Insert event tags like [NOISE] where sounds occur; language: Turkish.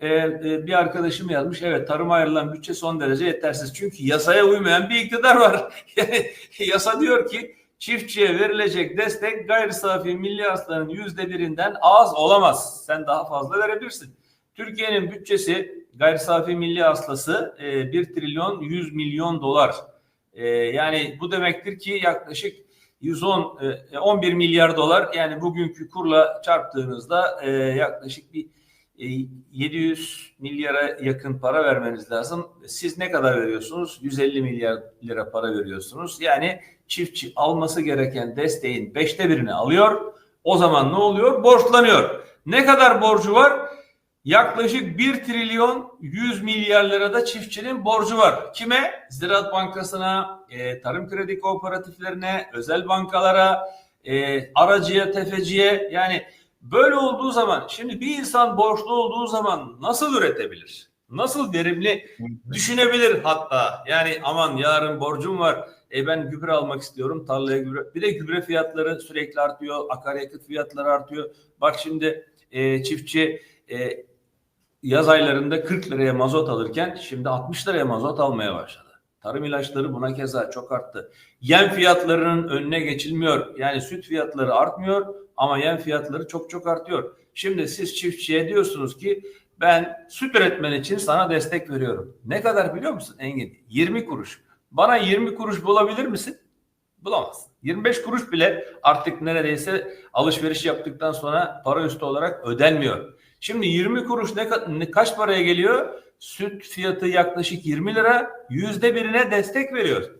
e, e, bir arkadaşım yazmış. Evet tarıma ayrılan bütçe son derece yetersiz. Çünkü yasaya uymayan bir iktidar var. [LAUGHS] Yasa diyor ki çiftçiye verilecek destek gayri safi milli hasılanın yüzde birinden az olamaz. Sen daha fazla verebilirsin. Türkiye'nin bütçesi gayri safi milli hasılası e, 1 trilyon 100 milyon dolar. E, yani bu demektir ki yaklaşık 110 e, 11 milyar dolar yani bugünkü kurla çarptığınızda e, yaklaşık bir e, 700 milyara yakın para vermeniz lazım. Siz ne kadar veriyorsunuz? 150 milyar lira para veriyorsunuz. Yani çiftçi alması gereken desteğin beşte birini alıyor. O zaman ne oluyor? Borçlanıyor. Ne kadar borcu var? Yaklaşık 1 trilyon 100 milyar lirada çiftçinin borcu var. Kime? Ziraat Bankası'na, e, tarım kredi kooperatiflerine, özel bankalara, e, aracıya, tefeciye yani böyle olduğu zaman şimdi bir insan borçlu olduğu zaman nasıl üretebilir? Nasıl verimli düşünebilir hatta yani aman yarın borcum var e ben gübre almak istiyorum tarlaya gübre bir de gübre fiyatları sürekli artıyor akaryakıt fiyatları artıyor bak şimdi e, çiftçi e, yaz aylarında 40 liraya mazot alırken şimdi 60 liraya mazot almaya başladı. Tarım ilaçları buna keza çok arttı. Yem fiyatlarının önüne geçilmiyor. Yani süt fiyatları artmıyor ama yem fiyatları çok çok artıyor. Şimdi siz çiftçiye diyorsunuz ki ben süt üretmen için sana destek veriyorum. Ne kadar biliyor musun Engin? 20 kuruş. Bana 20 kuruş bulabilir misin? Bulamazsın. 25 kuruş bile artık neredeyse alışveriş yaptıktan sonra para üstü olarak ödenmiyor. Şimdi 20 kuruş ne, ka- ne- kaç paraya geliyor? Süt fiyatı yaklaşık 20 lira. Yüzde birine destek veriyor.